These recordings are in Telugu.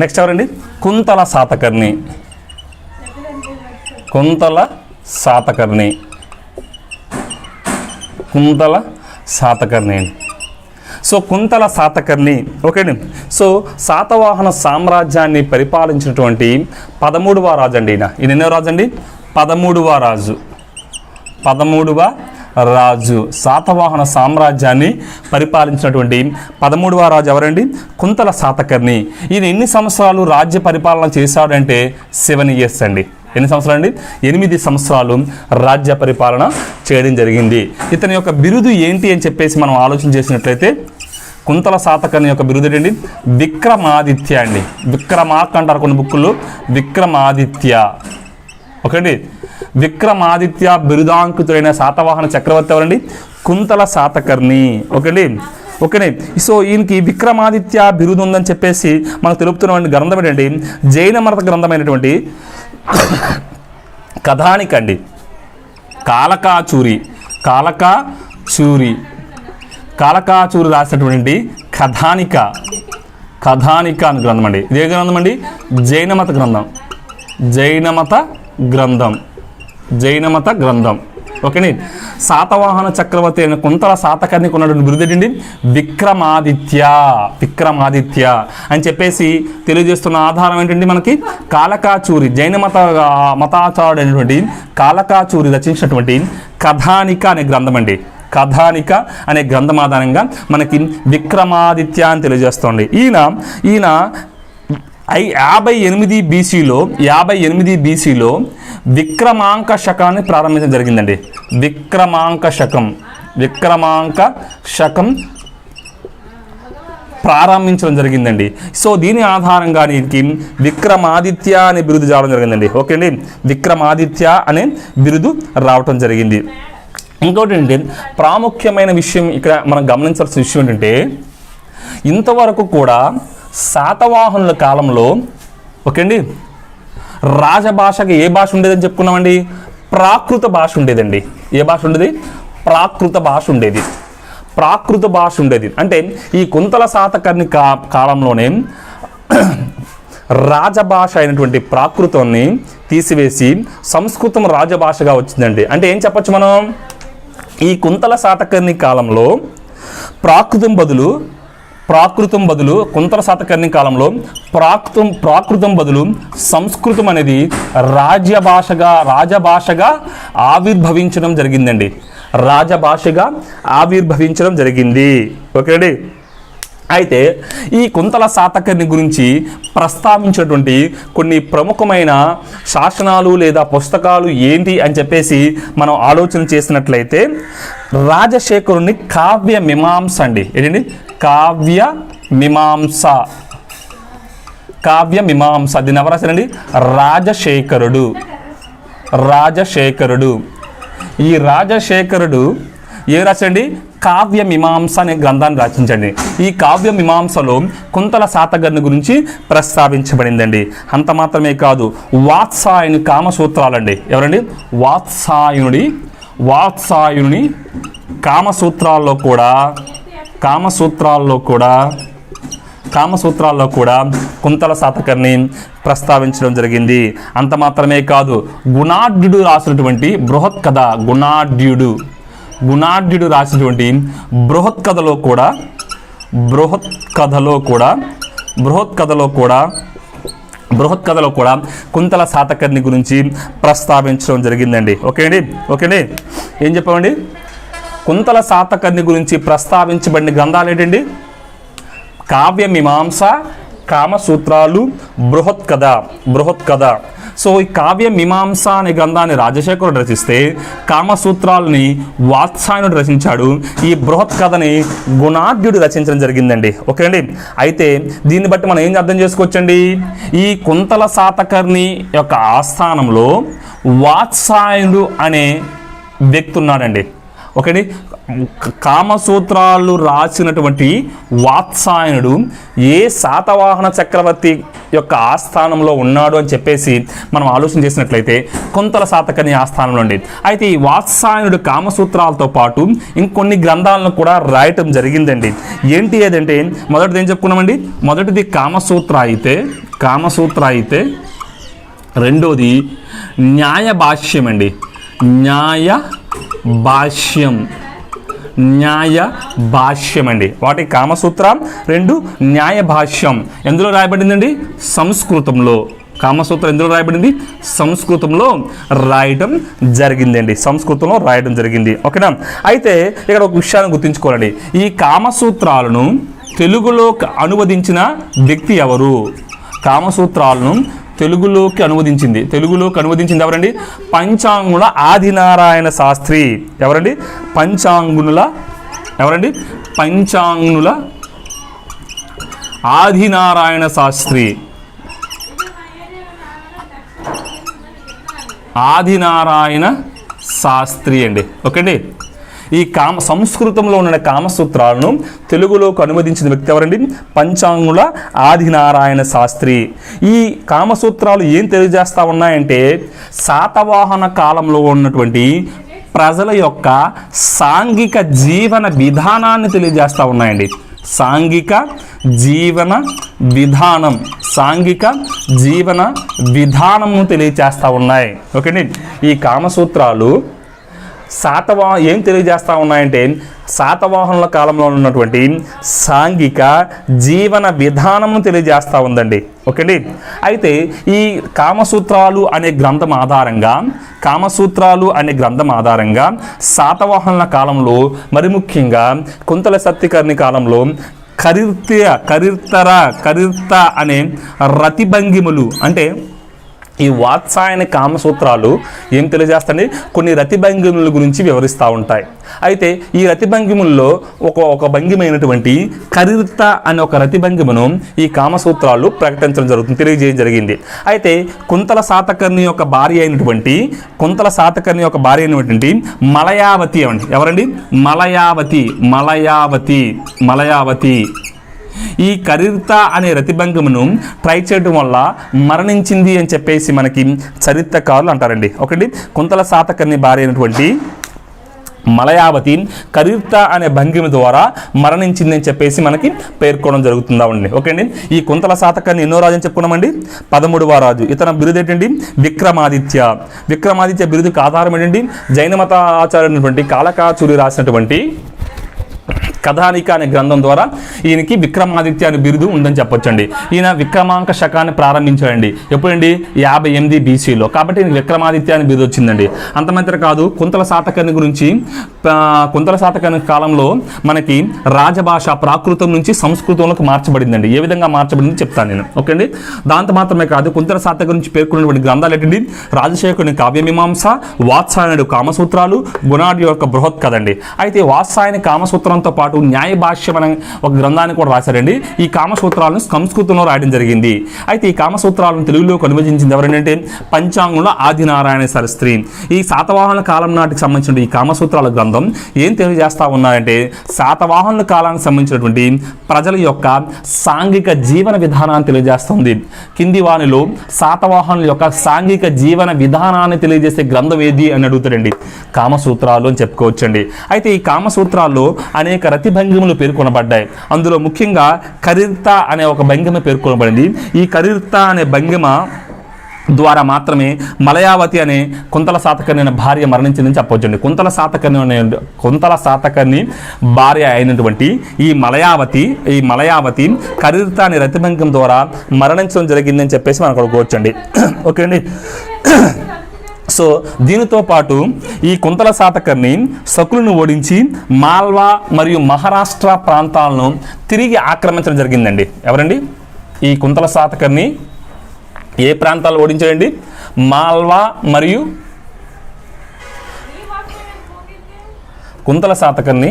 నెక్స్ట్ ఎవరండి? కుంతల శాతకర్ణి కుంతల శాతకర్ణి కుంతల శాతకర్ణి సో కుంతల శాతకర్ణి ఓకేండి సో శాతవాహన సామ్రాజ్యాన్ని పరిపాలించినటువంటి పదమూడవ రాజు అండి ఈయన. ఈయన ఎన్నో రాజు అండి? పదమూడవ రాజు. పదమూడవ రాజు శాతవాహన సామ్రాజ్యాన్ని పరిపాలించినటువంటి పదమూడవ రాజు ఎవరండి? కుంతల శాతకర్ణి. ఈయన ఎన్ని సంవత్సరాలు రాజ్య పరిపాలన చేశాడంటే సెవెన్ ఇయర్స్ అండి. ఎన్ని సంవత్సరాలు అండి ఎనిమిది సంవత్సరాలు రాజ్య పరిపాలన చేయడం జరిగింది. ఇతని యొక్క బిరుదు ఏంటి అని చెప్పేసి మనం ఆలోచన చేసినట్లయితే కుంతల శాతకర్ణి యొక్క బిరుదు ఏంటి విక్రమాదిత్య అండి. విక్రమార్క్ అంటారు కొన్ని బుక్కులు విక్రమాదిత్య. ఓకేండి విక్రమాదిత్య బిరుదాంకితుడైన శాతవాహన చక్రవర్తి ఎవరండి? కుంతల శాతకర్ణి. ఓకేండి ఓకేనే సో ఈయనకి విక్రమాదిత్య బిరుదు ఉందని చెప్పేసి మనకు తెలుపుతున్న గ్రంథం ఏంటండి? జైన మరత గ్రంథమైనటువంటి కథానిక అండి కాలకాచూరి. కాలకాచూరి. కాలకాచూరి రాసినటువంటి కథానిక. కథానిక అని గ్రంథం అండి ఇదే గ్రంథం అండి జైనమత గ్రంథం. జైనమత గ్రంథం. జైనమత గ్రంథం. ఓకేని? శాతవాహన చక్రవర్తి అయిన కుంతల శాతకర్ణికి ఉన్నటువంటి బిరుదేటండి విక్రమాదిత్య. విక్రమాదిత్య. అని చెప్పేసి తెలియజేస్తున్న ఆధారం ఏంటండి మనకి? కాలకాచూరి జైన మత మతాచారుడు అయినటువంటి కాలకాచూరి రచించినటువంటి కథానిక అనే గ్రంథం అండి. కథానిక అనే గ్రంథం ఆధారంగా మనకి విక్రమాదిత్య అని తెలియజేస్తోంది. ఈయన ఈయన ఐ యాభై ఎనిమిది బీసీలో యాభై ఎనిమిది బీసీలో విక్రమాంక శకాన్ని ప్రారంభించడం జరిగిందండి. విక్రమాంక శకం విక్రమాంక శకం ప్రారంభించడం జరిగిందండి. సో దీని ఆధారంగా దీనికి విక్రమాదిత్య అనే బిరుదు రావడం జరిగిందండి. ఓకే అండి విక్రమాదిత్య అనే బిరుదు రావటం జరిగింది. ఇంకోటి ఏంటంటే ప్రాముఖ్యమైన విషయం ఇక్కడ మనం గమనించాల్సిన విషయం ఏంటంటే ఇంతవరకు కూడా శాతవాహనుల కాలంలో ఓకే అండి? రాజభాషకి ఏ భాష ఉండేదని చెప్పుకున్నామండి? ప్రాకృత భాష ఉండేదండి. ఏ భాష ఉండేది? ప్రాకృత భాష ఉండేది. ప్రాకృత భాష ఉండేది. అంటే ఈ కుంతల శాతకర్ణి కా కాలంలోనే రాజభాష అయినటువంటి ప్రాకృతాన్ని తీసివేసి సంస్కృతం రాజభాషగా వచ్చిందండి. అంటే ఏం చెప్పొచ్చు మనం? ఈ కుంతల శాతకర్ణి కాలంలో ప్రాకృతం బదులు ప్రాకృతం బదులు కుంతల శాతకర్ణి కాలంలో ప్రాకృతం ప్రాకృతం బదులు సంస్కృతం అనేది రాజ్యభాషగా రాజభాషగా ఆవిర్భవించడం జరిగిందండి. రాజభాషగా ఆవిర్భవించడం జరిగింది. ఓకే అండి? అయితే ఈ కుంతల శాతకర్ణి గురించి ప్రస్తావించినటువంటి కొన్ని ప్రముఖమైన శాసనాలు లేదా పుస్తకాలు ఏంటి అని చెప్పేసి మనం ఆలోచన చేసినట్లయితే రాజశేఖరుని కావ్య మీమాంస అండి. ఏంటండి? కావ్య మీమాంస. కావ్య మీమాంస. దీన్ని ఎవరు రాశారండి? రాజశేఖరుడు. రాజశేఖరుడు. ఈ రాజశేఖరుడు ఏ రాసండి కావ్య మీమాంస అనే గ్రంథాన్ని రచించండి ఈ కావ్య మీమాంసలో కుంతల శాతగర్ని గురించి ప్రస్తావించబడిందండి. అంత మాత్రమే కాదు వాత్సాయుని కామసూత్రాలండి. ఎవరండి? వాత్సాయునుడి వాత్సాయుని కామసూత్రాల్లో కూడా కామసూత్రాల్లో కూడా కామసూత్రాల్లో కూడా కుంతల శాతకర్ణి ప్రస్తావించడం జరిగింది. అంత మాత్రమే కాదు గుణాఢ్యుడు రాసినటువంటి బృహత్ కథ గుణాఢ్యుడు. గుణాఢ్యుడు రాసినటువంటి బృహత్ కథలో కూడా బృహత్ కథలో కూడా బృహత్ కథలో కూడా బృహత్ కథలో కూడా కుంతల శాతకర్ణి గురించి ప్రస్తావించడం జరిగిందండి. ఓకే అండి ఓకే అండి ఏం చెప్పామండి? కుంతల శాతకర్ణి గురించి ప్రస్తావించబడిన గ్రంథాలు ఏంటండి కావ్య మీమాంస కామసూత్రాలు బృహత్ కథ బృహత్ కథ సో ఈ కావ్య మీమాంస అనే గ్రంథాన్ని రాజశేఖరుడు రచిస్తే కామసూత్రాలని వాత్సాయనుడు రచించాడు. ఈ బృహత్ కథని గుణాఢ్యుడు రచించడం జరిగిందండి. ఓకే అండి అయితే దీన్ని బట్టి మనం ఏం అర్థం చేసుకోవచ్చండి? ఈ కుంతల శాతకర్ణి యొక్క ఆస్థానంలో వాత్సాయనుడు అనే వ్యక్తి ఉన్నాడండి. ఒకటి కామసూత్రాలు రాసినటువంటి వాత్సాయనుడు ఏ శాతవాహన చక్రవర్తి యొక్క ఆస్థానంలో ఉన్నాడు అని చెప్పేసి మనం ఆలోచన చేసినట్లయితే కొంతల శాతకని ఆస్థానంలో ఉండి అయితే ఈ వాత్సాయనుడు కామసూత్రాలతో పాటు ఇంకొన్ని గ్రంథాలను కూడా రాయటం జరిగిందండి. ఏంటి ఏదంటే మొదటిది ఏం చెప్పుకున్నామండి? మొదటిది కామసూత్ర అయితే కామసూత్ర అయితే రెండోది న్యాయ భాష్యం అండి న్యాయ భాష్యం. న్యాయ భాష్యం అండి. వాటి కామసూత్ర రెండు న్యాయ భాష్యం. ఎందులో రాయబడిందండి? సంస్కృతంలో. కామసూత్రం ఎందులో రాయబడింది? సంస్కృతంలో రాయడం జరిగిందండి. సంస్కృతంలో రాయడం జరిగింది. ఓకేనా? అయితే ఇక్కడ ఒక విషయాన్ని గుర్తుంచుకోవాలండి. ఈ కామసూత్రాలను తెలుగులో అనువదించిన వ్యక్తి ఎవరు? కామసూత్రాలను తెలుగులోకి అనువదించింది. తెలుగులోకి అనువదించింది ఎవరండి? పంచాంగుల ఆదినారాయణ శాస్త్రి. ఎవరండి? పంచాంగునుల ఎవరండి? పంచాంగునుల ఆదినారాయణ శాస్త్రి. ఆదినారాయణ శాస్త్రి అండి. ఓకే అండి ఈ కామ సంస్కృతంలో ఉన్న కామసూత్రాలను తెలుగులోకి అనువదించిన వ్యక్తి ఎవరండి? పంచాంగుల ఆదినారాయణ శాస్త్రి. ఈ కామసూత్రాలు ఏం తెలియజేస్తా ఉన్నాయంటే శాతవాహన కాలంలో ఉన్నటువంటి ప్రజల యొక్క సాంఘిక జీవన విధానాన్ని తెలియజేస్తూ ఉన్నాయండి. సాంఘిక జీవన విధానం సాంఘిక జీవన విధానము తెలియజేస్తూ ఉన్నాయి. ఓకేండి ఈ కామసూత్రాలు శాతవా ఏం తెలియజేస్తూ ఉన్నాయంటే శాతవాహనుల కాలంలో ఉన్నటువంటి సాంఘిక జీవన విధానమును తెలియజేస్తూ ఉందండి. ఓకేండి? అయితే ఈ కామసూత్రాలు అనే గ్రంథం ఆధారంగా కామసూత్రాలు అనే గ్రంథం ఆధారంగా శాతవాహనుల కాలంలో మరి ముఖ్యంగా కుంతల సత్యకర్ణి కాలంలో కరిర్త్య కరిర్తర కరిర్త అనే రతిభంగిములు అంటే ఈ వాత్సాయన కామసూత్రాలు ఏం తెలియజేస్తాయి కొన్ని రతిభంగిముల గురించి వివరిస్తూ ఉంటాయి. అయితే ఈ రతి భంగిముల్లో ఒక ఒక భంగిమైనటువంటి కరిత అనే ఒక రతి భంగిమను ఈ కామసూత్రాలు ప్రకటించడం జరుగుతుంది తెలియజేయడం జరిగింది. అయితే కుంతల శాతకర్ణి యొక్క భార్య అయినటువంటి కుంతల శాతకర్ణి యొక్క భార్య అయినటువంటి మలయావతి అవండి ఎవరండి? మలయావతి మలయావతి మలయావతి. ఈ కరిర్త అనే రతిభంగమును ట్రై చేయడం వల్ల మరణించింది అని చెప్పేసి మనకి చరిత్రకారులు అంటారండి. ఒకటి కుంతల శాతకర్ణి భార్య అయినటువంటి మలయావతి కరీర్త అనే భంగిమ ద్వారా మరణించిందని చెప్పేసి మనకి పేర్కోవడం జరుగుతుందా ఉండి ఓకే అండి ఈ కుంతల శాతకాన్ని ఎన్నో రాజు అని చెప్పుకున్నామండి. పదమూడవ రాజు. ఇతర బిరుదు ఏంటండి? విక్రమాదిత్య. విక్రమాదిత్య బిరుదుకు ఆధారం ఏంటండి? జైన మత ఆచార్యునటువంటి రాసినటువంటి కథానిక అనే గ్రంథం ద్వారా ఈయనకి విక్రమాదిత్య అనే బిరుదు ఉందని చెప్పొచ్చండి. ఈయన విక్రమాంక శకాన్ని ప్రారంభించాడండి. ఎప్పుడండి? యాభై ఎనిమిది బీసీలో. కాబట్టి ఈయన విక్రమాదిత్య అనే బిరుదు వచ్చిందండి. అంతమంత్ర కాదు కుంతల శాతకర్ణి గురించి కుంతల శాతకర్ణి కాలంలో మనకి రాజభాష ప్రాకృతం నుంచి సంస్కృతంలోకి మార్చబడిందండి. ఏ విధంగా మార్చబడింది చెప్తాను నేను. ఓకే అండి దాంతో మాత్రమే కాదు కుంతల శాతక గురించి పేర్కొన్నటువంటి గ్రంథాలు ఏంటండి? రాజశేఖరుని కావ్యమీమాంస వాత్సాయనుడు కామసూత్రాలు గుణాడి యొక్క బృహత్ కదండి అయితే వాత్సాయని కామసూత్రం కామసూత్రంతో పాటు న్యాయ భాష్యం అనే ఒక గ్రంథాన్ని కూడా రాశారండి. ఈ కామసూత్రాలను సంస్కృతంలో రాయడం జరిగింది. అయితే ఈ కామసూత్రాలను తెలుగులోకి అనువదించింది ఎవరంటే పంచాంగంలో ఆదినారాయణ సరస్త్రి. ఈ శాతవాహన కాలం నాటికి సంబంధించిన ఈ కామసూత్రాల గ్రంథం ఏం తెలియజేస్తా ఉన్నారంటే శాతవాహనుల కాలానికి సంబంధించినటువంటి ప్రజల యొక్క సాంఘిక జీవన విధానాన్ని తెలియజేస్తుంది. కింది వానిలో శాతవాహనుల యొక్క సాంఘిక జీవన విధానాన్ని తెలియజేసే గ్రంథం ఏది అని అడుగుతాడండి కామసూత్రాలు అని చెప్పుకోవచ్చండి. అయితే ఈ కామసూత్రాల్లో అనేక రతిభంగిములు పేర్కొనబడ్డాయి. అందులో ముఖ్యంగా కరిర్త అనే ఒక భంగిమ పేర్కొనబడింది. ఈ కరిర్త అనే భంగిమ ద్వారా మాత్రమే మలయావతి అనే కుంతల సాతకర్ణి అనే భార్య మరణించిందని చెప్పవచ్చండి. కుంతల శాతకర్ణి అనే కుంతల శాతకర్ణి భార్య అయినటువంటి ఈ మలయావతి ఈ మలయావతి కరిర్త అనే రతిభంగం ద్వారా మరణించడం జరిగిందని చెప్పేసి మనం అనుకోవచ్చండి. ఓకే అండి. సో దీనితో పాటు ఈ కుంతల శాతకర్ణి శకులను ఓడించి మాల్వా మరియు మహారాష్ట్ర ప్రాంతాలను తిరిగి ఆక్రమించడం జరిగిందండి. ఎవరండి? ఈ కుంతల శాతకర్ణి ఏ ప్రాంతాలు ఓడించాడండి మాల్వా మరియు కుంతల శాతకర్ణి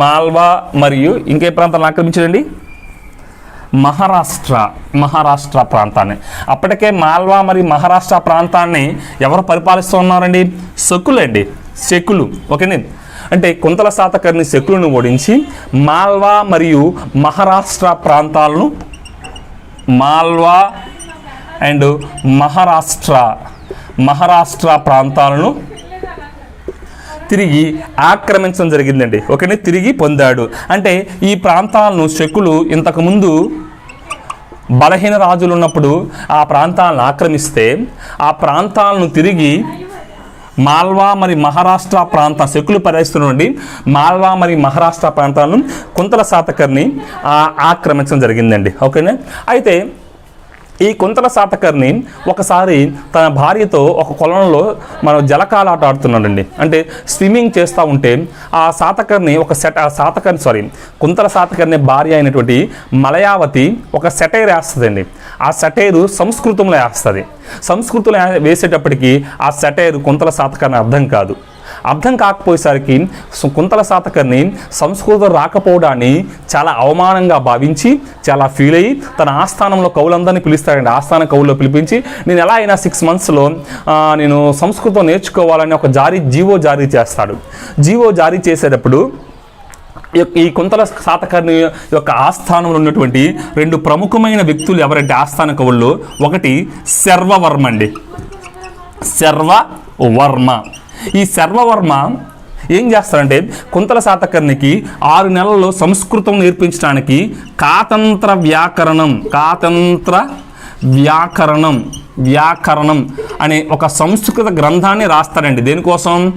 మాల్వా మరియు ఇంకే ప్రాంతాలను ఆక్రమించాడండి మహారాష్ట్ర మహారాష్ట్ర ప్రాంతాన్ని. అప్పటికే మాల్వా మరి మహారాష్ట్ర ప్రాంతాన్ని ఎవరు పరిపాలిస్తూ ఉన్నారండి? శకులండి శకులు. ఓకేనండి అంటే కుంతల శాతకర్ణి శకులను ఓడించి మాల్వా మరియు మహారాష్ట్ర ప్రాంతాలను మాల్వా అండ్ మహారాష్ట్ర మహారాష్ట్ర ప్రాంతాలను తిరిగి ఆక్రమించడం జరిగిందండి. ఒకనే తిరిగి పొందాడు. అంటే ఈ ప్రాంతాలను శకులు ఇంతకుముందు బలహీన రాజులు ఉన్నప్పుడు ఆ ప్రాంతాలను ఆక్రమిస్తే ఆ ప్రాంతాలను తిరిగి మాల్వా మరి మహారాష్ట్ర ప్రాంత శకులు పరిస్థితుల మాల్వా మరి మహారాష్ట్ర ప్రాంతాలను కుంతల శాతకర్ని ఆక్రమించడం జరిగిందండి. ఓకేనా? అయితే ఈ కుంతల శాతకర్ణి ఒకసారి తన భార్యతో ఒక కొలంలో మనం జలకాలాట ఆడుతున్నాడండి. అంటే స్విమ్మింగ్ చేస్తూ ఉంటే ఆ శాతకర్ణి ఒక సెట ఆ శాతకర్ణి సారీ కుంతల శాతకర్ణి భార్య అయినటువంటి మలయావతి ఒక సెటైర్ వేస్తుందండి. ఆ సెటైరు సంస్కృతంలో వేస్తుంది. సంస్కృతంలో వేసేటప్పటికి ఆ సెటైరు కుంతల శాతకర్ణి అర్థం కాదు. అర్థం కాకపోయేసరికి కుంతల శాతకర్ణి సంస్కృతం రాకపోవడాన్ని చాలా అవమానంగా భావించి చాలా ఫీల్ అయ్యి తన ఆస్థానంలో కవులందరినీ పిలుస్తాడండి. ఆస్థాన కవుల్లో పిలిపించి నేను ఎలా అయినా సిక్స్ మంత్స్లో నేను సంస్కృతం నేర్చుకోవాలని ఒక జారీ జీవో జారీ చేస్తాడు. జీవో జారీ చేసేటప్పుడు ఈ యొక్క- ఈ కుంతల శాతకర్ణి యొక్క ఆస్థానంలో ఉన్నటువంటి రెండు ప్రముఖమైన వ్యక్తులు ఎవరంటే ఆస్థాన కవుల్లో? ఒకటి శర్వవర్మ అండి. శర్వవర్మ. ఈ శర్వవర్మ ఏం చేస్తారంటే కుంతల శాతకర్ణికి ఆరు నెలల్లో సంస్కృతం నేర్పించడానికి కాతంత్ర వ్యాకరణం కాతంత్ర వ్యాకరణం వ్యాకరణం అనే ఒక సంస్కృత గ్రంథాన్ని రాస్తారండి దేనికోసం?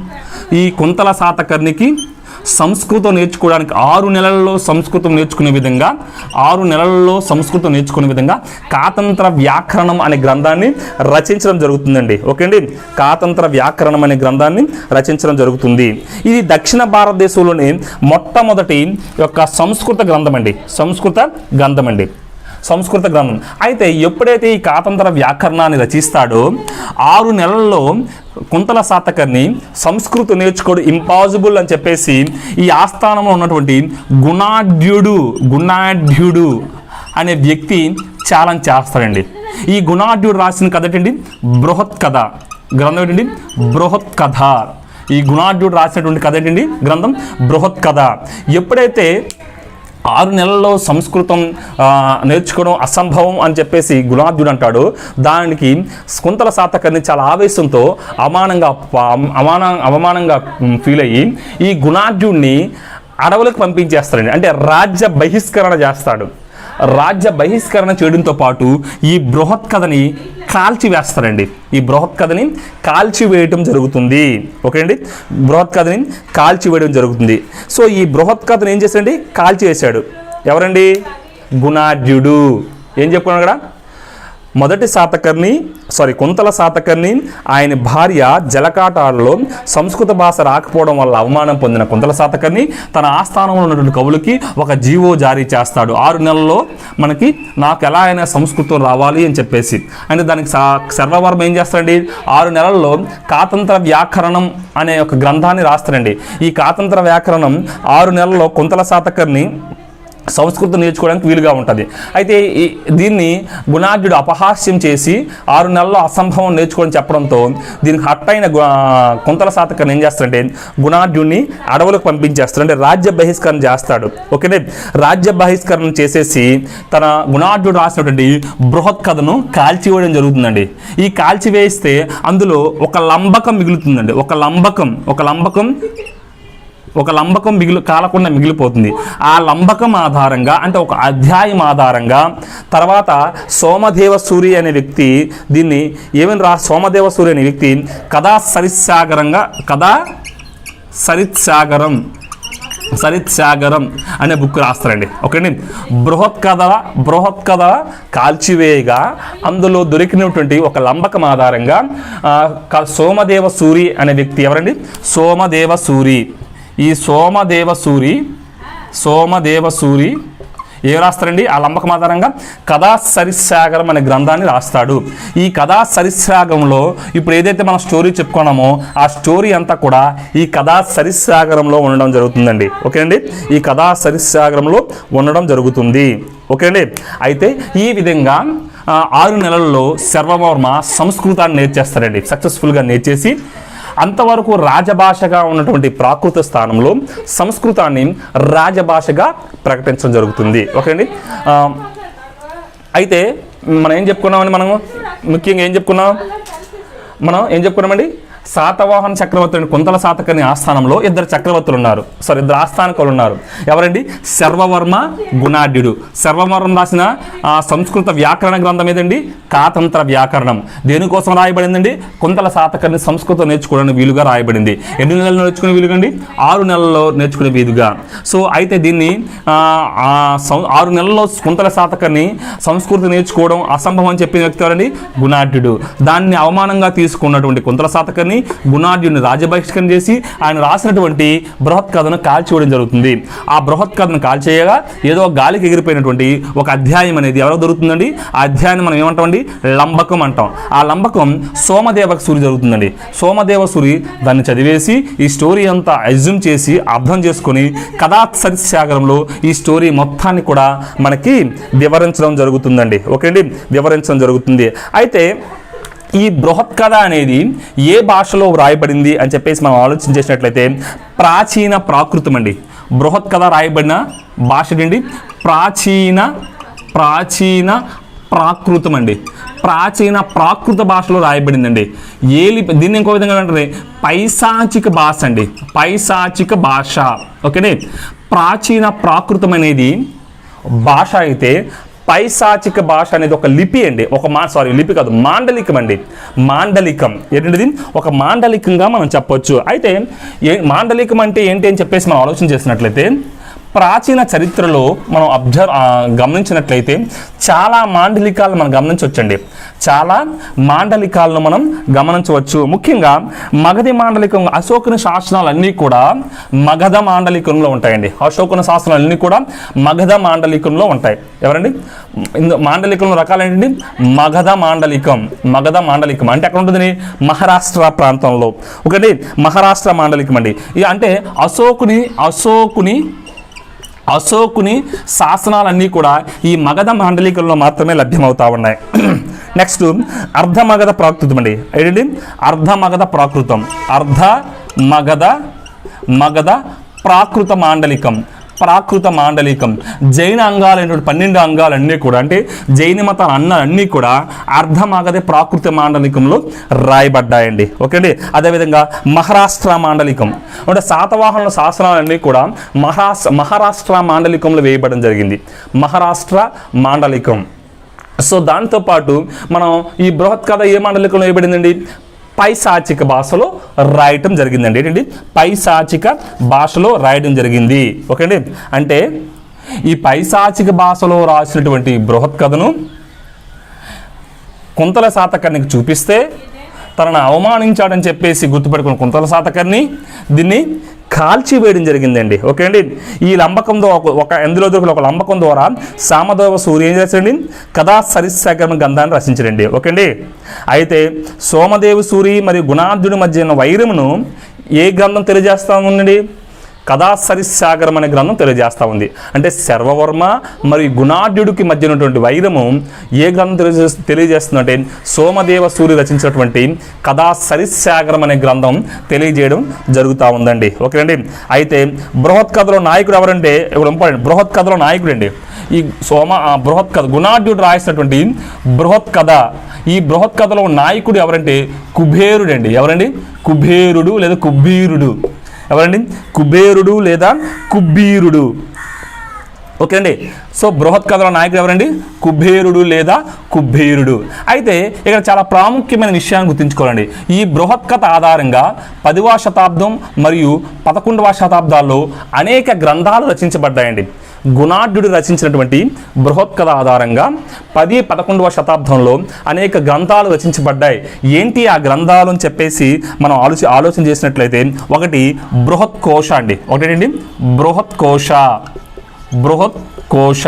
ఈ కుంతల శాతకర్ణికి సంస్కృతం నేర్చుకోవడానికి ఆరు నెలల్లో సంస్కృతం నేర్చుకునే విధంగా ఆరు నెలల్లో సంస్కృతం నేర్చుకునే విధంగా కాతంత్ర వ్యాకరణం అనే గ్రంథాన్ని రచించడం జరుగుతుందండి. ఓకే అండి కాతంత్ర వ్యాకరణం అనే గ్రంథాన్ని రచించడం జరుగుతుంది. ఇది దక్షిణ భారతదేశంలోని మొట్టమొదటి యొక్క సంస్కృత గ్రంథం అండి సంస్కృత గ్రంథం అండి సంస్కృత గ్రంథం. అయితే ఎప్పుడైతే ఈ కాతంత్ర వ్యాకరణాన్ని రచిస్తాడో ఆరు నెలల్లో కుంతల సాతకర్ని సంస్కృతం నేర్చుకోవడం ఇంపాసిబుల్ అని చెప్పేసి ఈ ఆస్థానంలో ఉన్నటువంటి గుణాఢ్యుడు గుణాఢ్యుడు అనే వ్యక్తి ఛాలెంజ్ చేస్తాడండి. ఈ గుణాఢ్యుడు రాసిన కథ ఏంటండి? బృహత్ కథ. గ్రంథం ఏంటండి? బృహత్ కథ. ఈ గుణాఢ్యుడు రాసినటువంటి కథ ఏంటండి? గ్రంథం బృహత్ కథ. ఎప్పుడైతే ఆరు నెలల్లో సంస్కృతం నేర్చుకోవడం అసంభవం అని చెప్పేసి గుణార్జుడు అంటాడు. దానికి కుంతల శాతకర్ణి చాలా ఆవేశంతో అవమానంగా ప- అవమాన అవమానంగా ఫీల్ అయ్యి ఈ గుణార్జుడిని అడవులకు పంపించేస్తాడండి. అంటే రాజ్య బహిష్కరణ చేస్తాడు. రాజ్య బహిష్కరణ చేయడంతో పాటు ఈ బృహత్ కథని కాల్చివేస్తారండి. ఈ బృహత్ కథని కాల్చివేయటం జరుగుతుంది. ఓకే అండి బృహత్ కథని కాల్చివేయడం జరుగుతుంది. సో ఈ బృహత్ కథను ఏం చేశాడండి? కాల్చివేశాడు. ఎవరండి? గుణాఢ్యుడు ఏం చెప్పుకున్నాడు అక్కడ? మొదటి శాతకర్ణి సారీ కుంతల శాతకర్ణి ఆయన భార్య జలకాటాలలో సంస్కృత భాష రాకపోవడం వల్ల అవమానం పొందిన కుంతల శాతకర్ణి తన ఆస్థానంలో ఉన్నటువంటి కవులకి ఒక జీవో జారీ చేస్తాడు. ఆరు నెలల్లో మనకి నాకు ఎలా అయినా సంస్కృతం రావాలి అని చెప్పేసి. అంటే దానికి సా- సర్వవర్మ ఏం చేస్తాడండి ఆరు నెలల్లో కాతంత్ర వ్యాకరణం అనే ఒక గ్రంథాన్ని రాస్తాడండి ఈ కాతంత్ర వ్యాకరణం ఆరు నెలల్లో కుంతల శాతకర్ణి సంస్కృతం నేర్చుకోవడానికి వీలుగా ఉంటుంది. అయితే ఈ దీన్ని గుణార్జుడు అపహాస్యం చేసి ఆరు నెలల్లో అసంభవం నేర్చుకోవడం చెప్పడంతో దీనికి హట్టైన కుంతల శాతకర్ణి ఏం చేస్తాడంటే గుణార్జుడిని అడవులకు పంపించేస్తాడు. అంటే రాజ్య బహిష్కరణ చేస్తాడు. ఓకేనే? రాజ్య బహిష్కరణ చేసేసి తన గుణార్జుడు రాసినటువంటి బృహత్ కథను కాల్చివేయడం జరుగుతుందండి. ఈ కాల్చివేస్తే అందులో ఒక లంబకం మిగులుతుందండి. ఒక లంబకం ఒక లంబకం ఒక లంబకం మిగిలి కాలకుండా మిగిలిపోతుంది. ఆ లంబకం ఆధారంగా అంటే ఒక అధ్యాయం ఆధారంగా తర్వాత సోమదేవ సూర్య అనే వ్యక్తి దీన్ని ఏమని రా సోమదేవ సూర్య అనే వ్యక్తి కథా సరిత్సాగరంగా కథా సరిత్సాగరం సరిత్సాగరం అనే బుక్ రాస్తారండి. ఓకేండి బృహత్ కథ బృహత్ కథ కాల్చివేయగా అందులో దొరికినటువంటి ఒక లంబకం ఆధారంగా సోమదేవ సూరి అనే వ్యక్తి ఎవరండి? సోమదేవ సూరి. ఈ సోమదేవ సూరి సోమదేవ సూరి ఏ రాస్తారండి? ఆ లంబకం ఆధారంగా కథా సరిత్సాగరం అనే గ్రంథాన్ని రాస్తాడు. ఈ కథా సరిత్సాగంలో ఇప్పుడు ఏదైతే మనం స్టోరీ చెప్పుకున్నామో ఆ స్టోరీ అంతా కూడా ఈ కథా సరిత్సాగరంలో ఉండడం జరుగుతుందండి. ఓకే అండి ఈ కథా సరిత్సాగరంలో ఉండడం జరుగుతుంది. ఓకే అండి అయితే ఈ విధంగా ఆరు నెలల్లో శర్వవర్మ సంస్కృతాన్ని నేర్చేస్తారండి. సక్సెస్ఫుల్గా నేర్చేసి అంతవరకు రాజభాషగా ఉన్నటువంటి ప్రాకృత స్థానంలో సంస్కృతాన్ని రాజభాషగా ప్రకటించడం జరుగుతుంది. ఓకే అండి అయితే మనం ఏం చెప్పుకున్నామని మనము? ముఖ్యంగా ఏం చెప్పుకున్నాం? మనం ఏం చెప్పుకున్నామండి? శాతవాహన చక్రవర్తుని కుంతల శాతకర్ణి ఆస్థానంలో ఇద్దరు చక్రవర్తులు ఉన్నారు సారీ ఇద్దరు ఆస్థానకులు ఉన్నారు ఎవరండి? సర్వవర్మ గుణాఢ్యుడు. సర్వవర్మ రాసిన ఆ, సంస్కృత వ్యాకరణ గ్రంథం ఏదండి? కాతంత్ర వ్యాకరణం. దేనికోసం రాయబడిందండి? కుంతల శాతకర్ణి సంస్కృతం నేర్చుకోవడానికి వీలుగా రాయబడింది. ఎన్ని నెలలు నేర్చుకునే వీలుగండి? ఆరు నెలల్లో నేర్చుకునే వీలుగా. సో అయితే దీన్ని ఆరు నెలల్లో కుంతల శాతకర్ణి సంస్కృతి నేర్చుకోవడం అసంభవం అని చెప్పిన వ్యక్తి ఎవరండి? గుణాఢ్యుడు. దాన్ని అవమానంగా తీసుకున్నటువంటి కుంతల శాతకర్ణి గుణాఢ్యుడిని రాజబహిష్కరణ చేసి ఆయన రాసినటువంటి బృహత్ కథను కాల్చివేయడం జరుగుతుంది. ఆ బృహత్ కథను కాల్చేయగా ఏదో గాలికి ఎగిరిపోయినటువంటి ఒక అధ్యాయం అనేది ఎవరికి దొరుకుతుందండి? ఆ అధ్యాయాన్ని మనం ఏమంటామండి? లంబకం అంటాం. ఆ లంబకం సోమదేవ సూరి జరుగుతుందండి. సోమదేవ సూరి దాన్ని చదివేసి ఈ స్టోరీ అంతా అజ్యూమ్ చేసి అర్థం చేసుకొని కథాసరిసాగరంలో ఈ స్టోరీ మొత్తాన్ని కూడా మనకి వివరించడం జరుగుతుందండి. ఓకే అండి వివరించడం జరుగుతుంది. అయితే ఈ బృహత్ కథ అనేది ఏ భాషలో వ్రాయబడింది అని చెప్పేసి మనం ఆలోచన చేసినట్లయితే ప్రాచీన ప్రాకృతం అండి. బృహత్ కథ రాయబడిన భాష అండి ప్రాచీన ప్రాచీన ప్రాకృతం అండి. ప్రాచీన ప్రాకృత భాషలో రాయబడిందండి. ఏలి దీన్ని ఇంకో విధంగా అంటే పైశాచిక భాష అండి. పైశాచిక భాష. ఓకేనే? ప్రాచీన ప్రాకృతం అనేది భాష అయితే పైశాచిక భాష అనేది ఒక లిపి అండి. ఒక మా సారీ లిపి కాదు మాండలికం అండి. మాండలికం. ఏంటంటే ఒక మాండలికంగా మనం చెప్పొచ్చు. అయితే ఏ మాండలికం అంటే ఏంటి అని చెప్పేసి మనం ఆలోచన చేసినట్లయితే ప్రాచీన చరిత్రలో మనం అబ్జర్వ్ గమనించినట్లయితే చాలా మాండలికాలను మనం గమనించవచ్చండి. చాలా మాండలికాలను మనం గమనించవచ్చు. ముఖ్యంగా మగధి మాండలికం అశోకుని శాసనాలన్నీ కూడా మగధ మాండలికంలో ఉంటాయండి. అశోకుని శాసనాలన్నీ కూడా మగధ మాండలికంలో ఉంటాయి. ఎవరండి? ఇందు మాండలికంలో రకాలు ఏంటండి మగధ మాండలికం మగధ మాండలికం. అంటే ఎక్కడ ఉంటుంది మహారాష్ట్ర ప్రాంతంలో. ఒకటి మహారాష్ట్ర మాండలికం అండి. ఇది అంటే అశోకుని అశోకుని అశోకుని శాసనాలన్నీ కూడా ఈ మగధ మాండలికంలో మాత్రమే లభ్యమవుతా ఉన్నాయి. నెక్స్ట్ అర్ధ మగధ ప్రాకృతం అండి. ఏంటండి? అర్ధ మగధ ప్రాకృతం. అర్ధ మగధ మగధ ప్రాకృత మాండలికం. ప్రాకృత మాండలికం. జైన అంగాలైనటువంటి పన్నెండు అంగాలన్నీ కూడా అంటే జైన మత అన్న అన్నీ కూడా అర్ధమాగదే ప్రాకృత మాండలికంలో రాయబడ్డాయండి. ఓకే అండి అదేవిధంగా మహారాష్ట్ర మాండలికం. అంటే శాతవాహనుల శాసనాలన్నీ కూడా మహారాష్ట్ర మహారాష్ట్ర మాండలికంలో వేయబడడం జరిగింది. మహారాష్ట్ర మాండలికం. సో దాంతోపాటు మనం ఈ బృహత్ కథ ఏ మాండలికంలో వేయబడిందండి? పైశాచిక భాషలో రాయటం జరిగిందండి. ఏంటండి? పైశాచిక భాషలో రాయడం జరిగింది. ఓకే అండి అంటే ఈ పైశాచిక భాషలో రాసినటువంటి బృహత్ కథను కుంతల శాతకానికి చూపిస్తే తనను అవమానించాడని చెప్పేసి గుర్తుపెట్టుకున్న కుంతల శాతకర్ణి దీన్ని కాల్చివేయడం జరిగిందండి. ఓకే అండి? ఈ లంబకం ఒక ఒక ఎందులో దొరికిన ఒక లంబకం ద్వారా సామదేవ సూర్య ఏం చేశాడండి? కథా సరిస్సేకరణ గంధాన్ని రచించడండి. ఓకే అండి? అయితే సోమదేవ సూరి మరియు గుణార్జుని మధ్య ఉన్న వైరమును ఏ గ్రంథం తెలియజేస్తా ఉందండి? కథాసరి సాగరం అనే గ్రంథం తెలియజేస్తూ ఉంది. అంటే సర్వవర్మ మరియు గుణాఢ్యుడికి మధ్య ఉన్నటువంటి వైరము ఏ గ్రంథం తెలియజే తెలియజేస్తుందంటే సోమదేవ సూరి రచించినటువంటి కథాసరి సాగరం అనే గ్రంథం తెలియజేయడం జరుగుతూ ఉందండి. ఓకే అండి అయితే బృహత్ కథలో నాయకుడు ఎవరంటే ఇప్పుడు ఇంపార్టెంట్. బృహత్ కథలో నాయకుడు అండి ఈ సోమ బృహత్ కథ గుణాఢ్యుడు రాసినటువంటి బృహత్ కథ ఈ బృహత్ కథలో నాయకుడు ఎవరంటే కుబేరుడు అండి ఎవరండి? కుబేరుడు లేదా కుబీరుడు. ఎవరండి? కుబేరుడు లేదా కుబ్బీరుడు ఓకే అండి సో బృహత్ కథల నాయకుడు ఎవరండి? కుబేరుడు లేదా కుబ్బేరుడు అయితే ఇక్కడ చాలా ప్రాముఖ్యమైన విషయాన్ని గుర్తుంచుకోవాలండి. ఈ బృహత్ కథ ఆధారంగా పదివ శతాబ్దం మరియు పదకొండవ శతాబ్దాల్లో అనేక గ్రంథాలు రచించబడ్డాయండి. గుణాఢ్యుడు రచించినటువంటి బృహత్ కథ ఆధారంగా పది పదకొండవ శతాబ్దంలో అనేక గ్రంథాలు రచించబడ్డాయి. ఏంటి ఆ గ్రంథాలు అని చెప్పేసి మనం ఆలోచి ఆలోచన చేసినట్లయితే ఒకటి బృహత్ కోశ అండి. ఒకటేంటండి? బృహత్ కోశ బృహత్ కోశ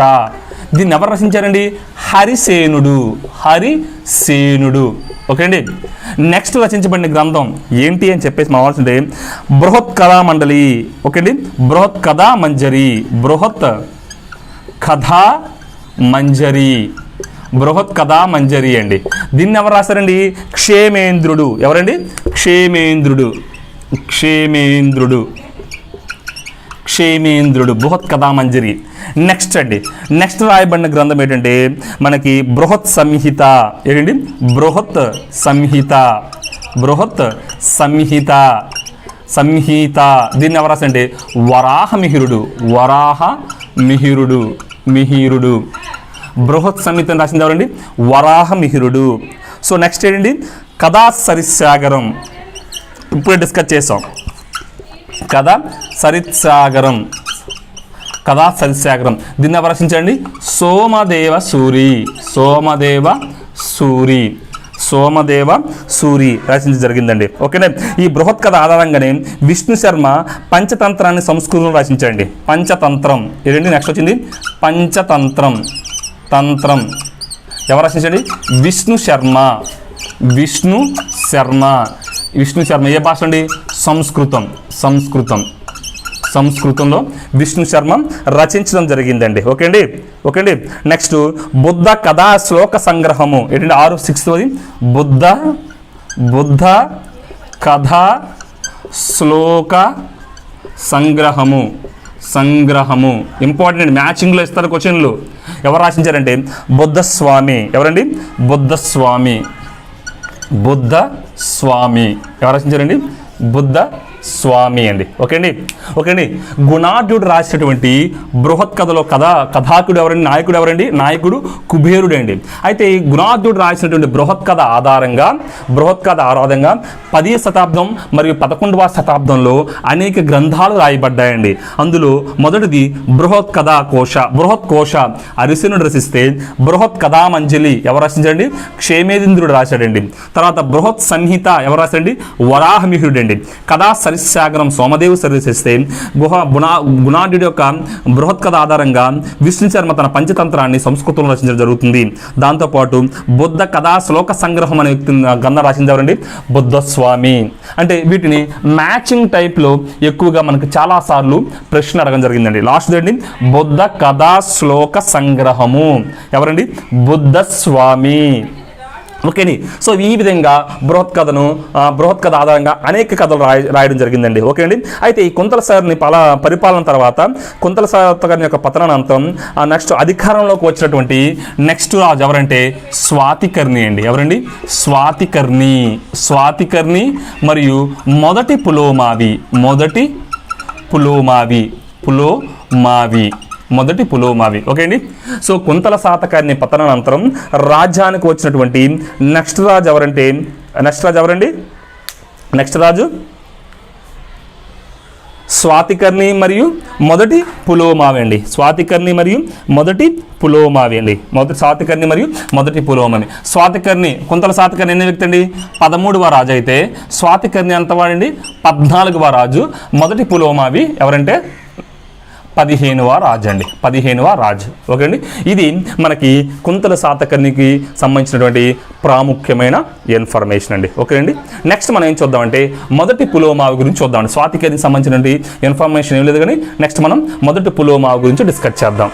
దీన్ని ఎవరు రచించారండి? హరిసేనుడు. హరిసేనుడు. ఓకే అండి? నెక్స్ట్ రచించబడిన గ్రంథం ఏంటి అని చెప్పేసి మనం ఆలోచింటే బృహత్ కథా మండలి ఓకే అండి? బృహత్ కథా మంజరి బృహత్ కథా మంజరి బృహత్ కథా మంజరి అండి. దీన్ని ఎవరు రాశారండి? క్షేమేంద్రుడు. ఎవరండి? క్షేమేంద్రుడు. క్షేమేంద్రుడు. క్షేమేంద్రుడు బృహత్ కథామంజరి నెక్స్ట్ అండి. నెక్స్ట్ రాయబడిన గ్రంథం ఏంటంటే మనకి బృహత్ సంహిత. ఏంటండి? బృహత్ సంహిత. బృహత్ సంహిత. సంహిత. దీన్ని ఎవరు రాసంటే వరాహ మిహిరుడు. వరాహ మిహిరుడు. మిహిరుడు. బృహత్ సంహితను రాసింది ఎవరండి? వరాహ మిహిరుడు. సో నెక్స్ట్ ఏంటండి? కథా సరిసాగరం. ఇప్పుడే డిస్కస్ చేసాం. కథ సరిత్సాగరం. కథా సరిత్సాగరం. దీన్ని ఎవరు రచించండి సోమదేవ సూరి. సోమదేవ సూరి. సోమదేవ సూరి రచించ జరిగిందండి. ఓకేనా? ఈ బృహత్ కథ ఆధారంగానే విష్ణు శర్మ పంచతంత్రాన్ని సంస్కృతంలో రచించండి పంచతంత్రం. ఏంటి నెక్స్ట్ వచ్చింది. పంచతంత్రం. తంత్రం. ఎవరు రచించండి విష్ణు శర్మ. విష్ణు శర్మ. విష్ణు శర్మ ఏ భాష అండి? సంస్కృతం సంస్కృతం. సంస్కృతంలో విష్ణు శర్మ రచించడం జరిగిందండి. ఓకే అండి? ఓకే అండి? నెక్స్ట్ బుద్ధ కథా శ్లోక సంగ్రహము. ఏంటంటే ఆరు సిక్స్త్ బుద్ధ బుద్ధ కథా శ్లోక సంగ్రహము. సంగ్రహము. ఇంపార్టెంట్ మ్యాచింగ్లో ఇస్తారు క్వశ్చన్లు. ఎవరు రాసించారంటే బుద్ధస్వామి. ఎవరండి? బుద్ధస్వామి. బుద్ధ స్వామి. ఎవరు రచించారండి? బుద్ధ స్వామి అండి. ఓకే అండి ఓకే అండి గుణార్జుడు రాసినటువంటి బృహత్ కథలో కథ కథాకుడు ఎవరండి? నాయకుడు ఎవరండి? నాయకుడు కుబేరుడు అండి. అయితే ఈ గుణార్జుడు రాసినటువంటి బృహత్ కథ ఆధారంగా బృహత్ కథ ఆధారంగా పది శతాబ్దం మరియు పదకొండవ శతాబ్దంలో అనేక గ్రంథాలు రాయబడ్డాయండి. అందులో మొదటిది బృహత్ కథా కోశ. బృహత్ కోశ అరిసెనుడు రచిస్తే బృహత్ కథామంజలి ఎవరు రచించండి క్షేమేంద్రుడు రాశాడండి. తర్వాత బృహత్ సంహిత ఎవరు రాశాడండి? వరాహమిహుడు అండి కథా సరిసాగరం సోమదేవి సరిసిస్తే గుహ గుణా గుణాఢ్యుడి యొక్క బృహత్ కథ ఆధారంగా విష్ణు శర్మ తన పంచతంత్రాన్ని సంస్కృతంలో రచించడం జరుగుతుంది. దాంతోపాటు బుద్ధ కథా శ్లోక సంగ్రహం అనే గ్రంథం రాసింది బుద్ధస్వామి. అంటే వీటిని మ్యాచింగ్ టైప్లో ఎక్కువగా మనకు చాలాసార్లు ప్రశ్న అడగడం జరిగిందండి. లాస్ట్ అండి బుద్ధ కథా శ్లోక సంగ్రహము. ఎవరండి? బుద్ధస్వామి. ఓకేని సో ఈ విధంగా బృహత్ కథను బృహత్ కథ ఆధారంగా అనేక కథలు రాయ రాయడం జరిగిందండి. ఓకే అండి. అయితే ఈ కుంతల సార్ని పల పరిపాలన తర్వాత కుంతల సార్ గారి యొక్క పతనానంతరం నెక్స్ట్ అధికారంలోకి వచ్చినటువంటి నెక్స్ట్ రాజు ఎవరంటే స్వాతికర్ణి అండి. ఎవరండి? స్వాతికర్ణి. స్వాతికర్ణి మరియు మొదటి పులోమావి. మొదటి పులోమావి. పులోమావి. మొదటి పులోమావి. ఓకే అండి? సో కుంతల శాతకాన్ని పతనానంతరం రాజ్యానికి వచ్చినటువంటి నెక్స్ట్ రాజు ఎవరంటే నెక్స్ట్ రాజు ఎవరండి? నెక్స్ట్ రాజు స్వాతికర్ణి మరియు మొదటి పులోమావి అండి. స్వాతికర్ణి మరియు మొదటి పులోమావి అండి. మొదటి స్వాతికర్ణి మరియు మొదటి పులోమావి. స్వాతికర్ణి కుంతల స్వాతికర్ణి ఎన్ని వ్యక్తి అండి? పదమూడవ రాజు అయితే స్వాతికర్ణి అంతవాడండి పద్నాలుగవ రాజు. మొదటి పులోమావి ఎవరంటే పదిహేనువ రాజు అండి. పదిహేనువ రాజు. ఓకే అండి? ఇది మనకి కుంతల శాతకర్ణికి సంబంధించినటువంటి ప్రాముఖ్యమైన ఇన్ఫర్మేషన్ అండి. ఓకే అండి? నెక్స్ట్ మనం ఏం చూద్దామంటే మొదటి పులోమావి గురించి చూద్దామండి. స్వాతికర్ణికి సంబంధించినటువంటి ఇన్ఫర్మేషన్ ఏం లేదు కానీ నెక్స్ట్ మనం మొదటి పులోమావి గురించి డిస్కస్ చేద్దాం.